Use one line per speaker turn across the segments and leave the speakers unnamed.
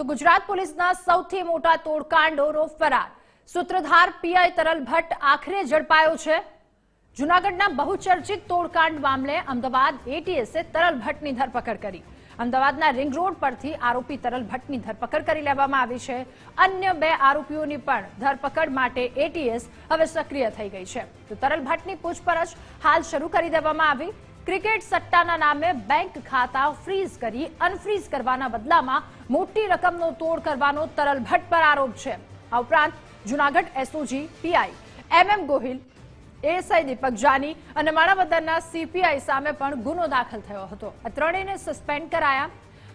તો ગુજરાત પોલીસના સૌથી મોટા તોડકાંડોનો ફરાર. સૂત્રધાર પીઆઈ તરલ ભટ્ટ આખરે ઝડપાયો છે. જૂનાગઢના બહુચર્ચિત તોડકાંડ મામલે અમદાવાદ એટીએસે તરલ ભટ્ટની ધરપકડ કરી. અમદાવાદના રિંગ રોડ પરથી આરોપી તરલ ભટ્ટની ધરપકડ કરી લેવામાં આવી છે. અન્ય બે આરોપીઓની પણ ધરપકડ માટે એટીએસ હવે સક્રિય થઈ ગઈ છે. તો તરલ ભટ્ટની પૂછપરછ હાલ શરૂ કરી દેવામાં આવી. ક્રિકેટ સટ્ટાના નામે બેંક ખાતા ફ્રીઝ કરી અનફ્રીઝ કરવાના બદલામાં મોટી રકમનો તોડ કરવાનો તરલ ભટ્ટ પર આરોપ છે. આ ઉપરાંત Junagadh SOG PI M M Gohil ASI Deepak Jani અને માણાવદરના સીપીઆઈ સામે પણ ગુનો દાખલ થયો હતો. આ ત્રણેયને સસ્પેન્ડ કરાયા.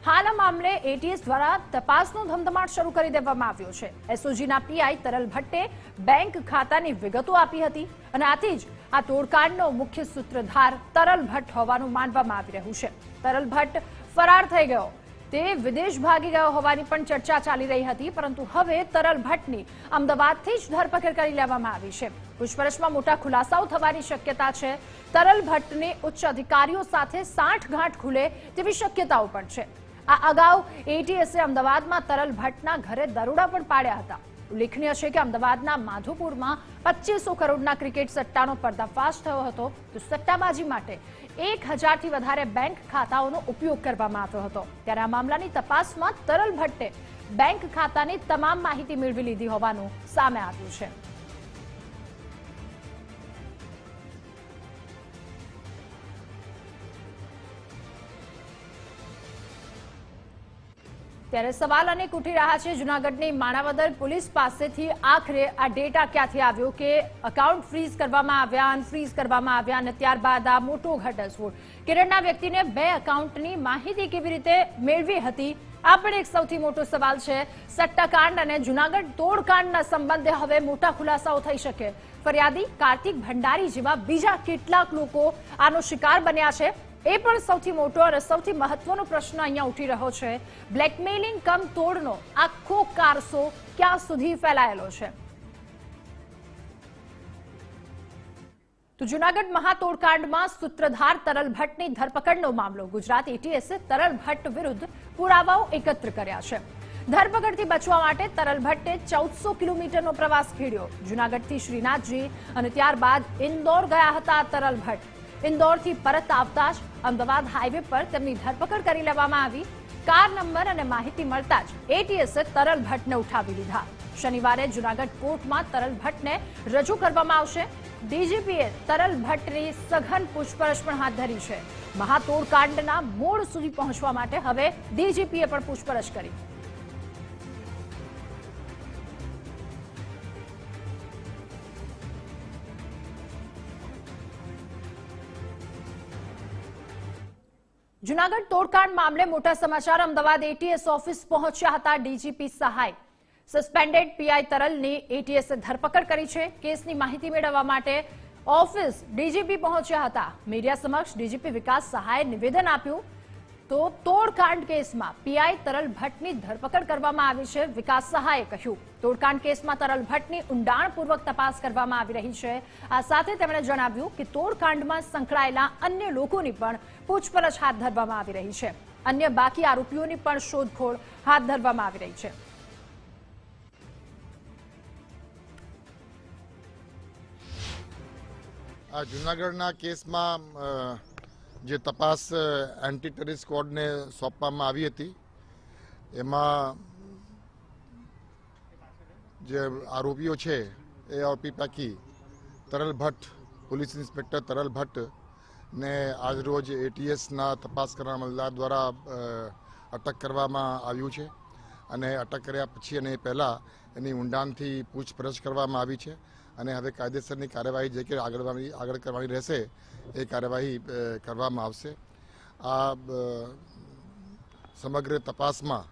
હાલ આ મામલે એટીએસ દ્વારા તપાસનો ધમધમાટ શરૂ કરી દેવામાં આવ્યો છે. એસઓજીના પીઆઈ તરલ ભટ્ટે બેંક ખાતાની વિગતો આપી હતી અને આથી જ આ તોડકાંડનો મુખ્ય સૂત્રધાર તરલ ભટ્ટ હોવાનું માનવામાં આવી રહ્યું છે. તરલ ભટ્ટ ફરાર થઈ ગયો. તે વિદેશ ભાગી ગયો હોવાની પણ ચર્ચા ચાલી રહી હતી, પરંતુ હવે તરલ ભટ્ટની અમદાવાદથી જ ધરપકડ કરી લેવામાં આવી છે. પૂછપરછમાં મોટા ખુલાસાઓ થવાની શક્યતા છે. તરલ ભટ્ટને ઉચ્ચ અધિકારીઓ સાથે સાંઠગાંઠ ખુલે તેવી શક્યતાઓ પણ છે. આ અગાઉ એટીએસે અમદાવાદમાં તરલ ભટ્ટના ઘરે દરોડા પણ પાડ્યા હતા. ઉલ્લેખનીય છે કે અમદાવાદના માધુપુરમાં પચીસો કરોડના ક્રિકેટ સટ્ટાનો પર્દાફાશ થયો હતો. તો સટ્ટાબાજી માટે એક હજારથી વધારે બેંક ખાતાઓનો ઉપયોગ કરવામાં આવ્યો હતો. ત્યારે આ મામલાની તપાસમાં તરલ ભટ્ટે બેંક ખાતાની તમામ માહિતી મેળવી લીધી હોવાનું સામે આવ્યું છે. ત્યારે સવાલ અનેક ઉઠી રહ્યા છે. જુનાગઢની માણાવદર પોલીસ પાસેથી આખરે આ ડેટા ક્યાંથી આવ્યો કે અકાઉન્ટ ફ્રીઝ કરવામાં આવ્યા અનફ્રીઝ કરવામાં આવ્યા અને ત્યારબાદ આ મોટો ઘટસ્ફોટ કેરળના વ્યક્તિને બે એકાઉન્ટની માહિતી કેવી રીતે મેળવી હતી, આ પણ એક સૌથી મોટો સવાલ છે. સટ્ટાકાંડ અને જુનાગઢ તોડકાંડના સંબંધે હવે મોટા ખુલાસાઓ થઈ શકે. ફરિયાદી કાર્તિક ભંડારી જેવા બીજા કેટલાક લોકો આનો શિકાર બન્યા છે. એ પણ સૌથી મોટો અને સૌથી મહત્વનો પ્રશ્ન અહીંયા ઉઠી રહ્યો છે. બ્લેકમેલિંગ કમ તોડનો આખો કારસો ક્યાં સુધી ફેલાયેલો છે? તો જુનાગઢ મહાતોડકાંડમાં સૂત્રધાર તરલ ભટ્ટની ધરપકડનો મામલો. ગુજરાત એટીએસે તરલ ભટ્ટ વિરુદ્ધ પુરાવાઓ એકત્ર કર્યા છે. ધરપકડથી બચવા માટે તરલ ભટ્ટે ચૌદસો કિલોમીટરનો પ્રવાસ ખેડ્યો. જુનાગઢથી શ્રીનાથજી અને ત્યારબાદ ઇન્દોર ગયા હતા તરલ ભટ્ટ. ઇન્દોરથી પરત આવતા જ અમદાવાદ હાઈવે પર તેમની ધરપકડ કરી લેવામાં આવી. કાર નંબર અને માહિતી મળતા જ એટીએસે તરલ ભટ્ટને ઉઠાવી લીધા. શનિવારે જુનાગઢ કોર્ટમાં તરલ ભટ્ટને રજૂ કરવામાં આવશે. ડીજીપીએ તરલ ભટ્ટની સઘન પૂછપરછ પણ હાથ ધરી છે. મહાતોડકાંડના મૂળ સુધી પહોંચવા માટે હવે ડીજીપીએ પણ પૂછપરછ કરી. જુનાગઢ તોડકાંડ મામલે મોટા સમાચાર અમદાવાદ એટીએસ ઓફિસ પહોંચ્યા હતા ડીજીપી સહાય. સસ્પેન્ડેડ પીઆઈ તરલની એટીએસે ધરપકડ કરી છે. કેસની માહિતી મેળવવા માટે ઓફિસ ડીજીપી પહોંચ્યા હતા. મીડિયા સમક્ષ ડીજીપી વિકાસ સહાયે નિવેદન આપ્યું. તો તોડકાંડ કેસમાં પીઆઈ તરલ ભટ્ટની ધરપકડ કરવામાં આવી છે. વિકાસ સહાયે કહ્યું, તોડકાંડ કેસમાં તરલ ભટ્ટની ઊંડાણપૂર્વક તપાસ કરવામાં આવી રહી છે. આ સાથે તેમણે જણાવ્યું કે તોડકાંડમાં સંકળાયેલા અન્ય લોકોની પણ પૂછપરછ હાથ ધરવામાં આવી રહી છે. અન્ય બાકી આરોપીઓની પણ શોધખોળ હાથ ધરવામાં આવી રહી છે.
આ જૂનાગઢના કેસમાં જે તપાસ એન્ટી ટેરિસ સ્ક્વોડને સોંપવામાં આવી હતી, એમાં જે આરોપીઓ છે, એ આરોપી પૈકી, તરલ ભટ્ટ, પોલીસ ઇન્સ્પેક્ટર તરલ ભટ્ટ ને આજરોજ એટીએસના તપાસ કરનાર મલદાર દ્વારા અટક કરવામાં આવ્યું છે. અને અટક કર્યા પછી અને પહેલાં એની ઊંડાણથી પૂછપરછ કરવામાં આવી છે. અને હવે કાયદેસરની કાર્યવાહી જે કે આગળ આગળ કરવાની રહેશે, એ કાર્યવાહી કરવામાં આવશે. આ સમગ્ર તપાસમાં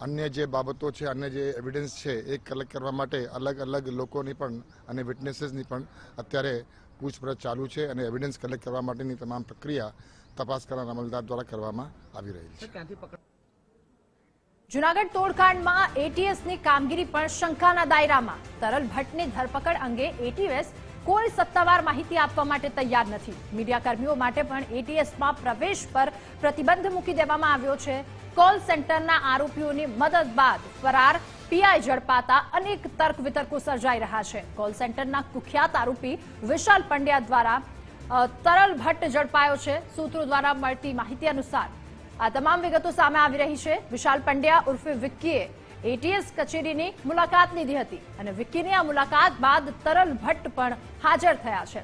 અન્ય જે બાબતો છે, અન્ય જે એવિડન્સ છે, એ કલેક્ટ કરવા માટે અલગ અલગ લોકોની પણ અને વિટનેસીસની પણ અત્યારે પૂછપરછ ચાલુ છે અને એવિડન્સ કલેક્ટ કરવા માટેની તમામ પ્રક્રિયા તપાસ કરનાર અમલદાર દ્વારા કરવામાં આવી રહી છે.
જુનાગઢ તોડકાંડમાં એટીએસની કામગીરી પણ શંકાના દાયરામાં. તરલ ભટ્ટની ધરપકડ અંગે એટીએસ કોઈ સત્તાવાર માહિતી આપવા માટે તૈયાર નથી. મીડિયાકર્મીઓ માટે પણ એટીએસમાં પ્રવેશ પર પ્રતિબંધ મૂકી દેવામાં આવ્યો છે. કોલ સેન્ટરના આરોપીઓની મદદ બાદ ફરાર, પીઆઈ ઝડપાતા અનેક તર્ક વિતર્કો સર્જાઈ રહ્યા છે. કોલ સેન્ટરના કુખ્યાત આરોપી વિશાલ પંડ્યા દ્વારા તરલ ભટ્ટ ઝડપાયો છે. સૂત્રો દ્વારા મળતી માહિતી અનુસાર આ તમામ વિગતો સામે આવી રહી છે. વિશાલ પંડ્યા ઉર્ફે વિક્કીએ એટીએસ કચેરીની મુલાકાત લીધી હતી અને વિક્કીની આ મુલાકાત બાદ તરલ ભટ્ટ પણ હાજર થયા છે.